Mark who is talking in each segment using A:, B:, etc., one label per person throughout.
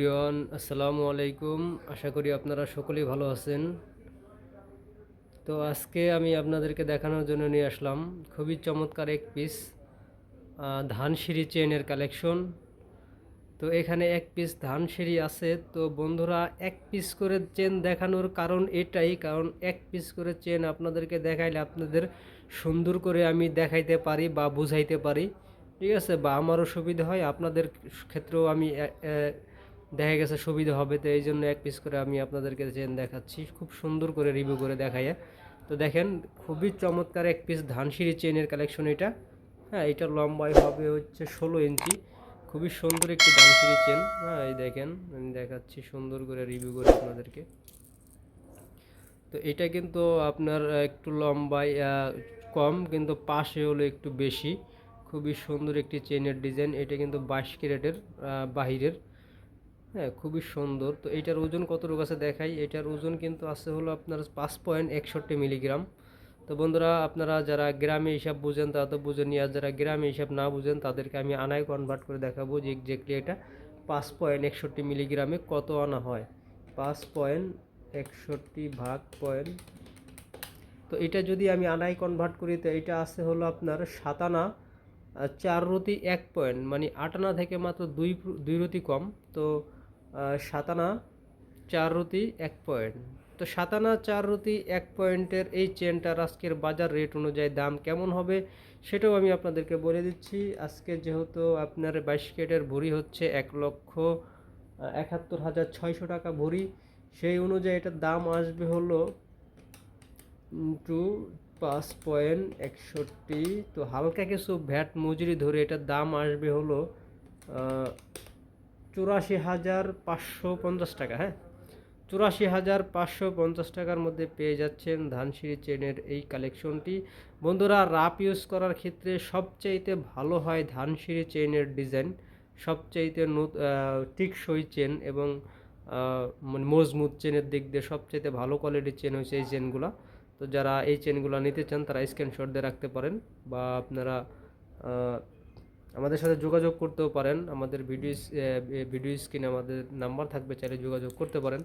A: Everyone, আসসালামু আলাইকুম। আশা করি আপনারা সকলেই ভালো আছেন। তো আজকে আমি আপনাদেরকে দেখানোর জন্য নিয়ে আসলাম খুবই চমৎকার এক পিস ধানসিঁড়ি চেনের কালেকশন তো এখানে এক পিস ধানসিঁড়ি আছে। তো বন্ধুরা, এক পিস করে চেন দেখানোর কারণ এটাই, কারণ এক পিস করে চেন আপনাদেরকে দেখাইলে আপনাদের সুন্দর করে আমি দেখাইতে পারি বা বুঝাইতে পারি। ঠিক আছে? বা আমারও সুবিধা হয়, আপনাদের ক্ষেত্রেও আমি দেখা গেছে সুবিধা হবে তো এই জন্য এক পিস করে আমি আপনাদেরকে চেন দেখাচ্ছি খুব সুন্দর করে রিভিউ করে দেখাইয়া তো দেখেন খুবই চমৎকার এক পিস ধানসিঁড়ি চেনের কালেকশন এটা হ্যাঁ। এটা লম্বায় হবে হচ্ছে ষোলো ইঞ্চি খুবই সুন্দর একটি ধানসিঁড়ি চেন হ্যাঁ। এই দেখেন আমি দেখাচ্ছি সুন্দর করে রিভিউ করে আপনাদেরকে। তো এটা কিন্তু আপনার একটু লম্বায় আহ, কম কিন্তু পাশে হলো একটু বেশি। খুবই সুন্দর একটি চেনের ডিজাইন এটা কিন্তু বাইশ ক্যারেটের বাহিরের। হ্যাঁ খুবই সুন্দর। তো এটার ওজন কতটুকু আছে দেখাই? এটার ওজন কিন্তু আছে হলো আপনার পাঁচ পয়েন্ট একষট্টি মিলিগ্রাম। তো বন্ধুরা, আপনারা যারা গ্রামে হিসাব বুঝেন, তারা তো বুঝেনি আর যারা গ্রামে হিসাব না বুঝেন, তাদেরকে আমি আনায় কনভার্ট করে দেখাবো যে এক্স্যাক্টলি এটা পাঁচ পয়েন্ট একষট্টি মিলিগ্রামে কত আনা হয়। পাঁচ পয়েন্ট একষট্টি ভাগ পয়েন্ট। তো এটা যদি আমি আনায় কনভার্ট করি, তো এটা আছে হলো আপনার সাতানা চার রতি এক পয়েন্ট মানে আটানা থেকে মাত্র দুই দুই রতি কম। তো সাতানা, চার রতি এক পয়েন্ট। তো সাতানা, চার রতি এক পয়েন্টের এই চেনটার আজকের বাজার রেট অনুযায়ী দাম কেমন হবে সেটাও আমি আপনাদেরকে বলে দিচ্ছি। আজকে যেহেতু আপনার বাইশ কেটের ভরি হচ্ছে এক লক্ষ একাত্তর হাজার ছয়শো টাকা ভরি, সেই অনুযায়ী এটার দাম আসবে হলো টু পাঁচ পয়েন্ট একষট্টি। তো হালকা কিছু ভ্যাট মজুরি ধরে এটার দাম আসবে হলো চুরাশি হাজার পাঁচশো পঞ্চাশ টাকা হ্যাঁ? চুরাশি হাজার পাঁচশো পঞ্চাশ টাকার মধ্যে পেয়ে যাচ্ছেন ধানসিঁড়ি চেনের এই কালেকশনটি। বন্ধুরা রাপ ইউজ করার ক্ষেত্রে সবচাইতে ভালো হয় ধানসিঁড়ি চেনের ডিজাইন, সবচাইতে টিকসই চেন এবং মানে মজবুত চেনের দিক দিয়ে সবচাইতে ভালো কোয়ালিটির চেন হয়েছে এই চেনগুলো। তো যারা এই চেনগুলো নিতে চান, তারা স্ক্রিনশট দিয়ে রাখতে পারেন বা আপনারা আমাদের সাথে যোগাযোগ করতেও পারেন। আমাদের ভিডিও ভিডিও স্ক্রিনে আমাদের নাম্বার থাকবে, চাইলে যোগাযোগ করতে পারেন।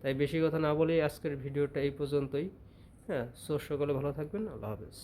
A: তাই বেশি কথা না বলেই আজকের ভিডিওটা এই পর্যন্তই। হ্যাঁ সো সকলে ভালো থাকবেন, আল্লাহ হাফেজ।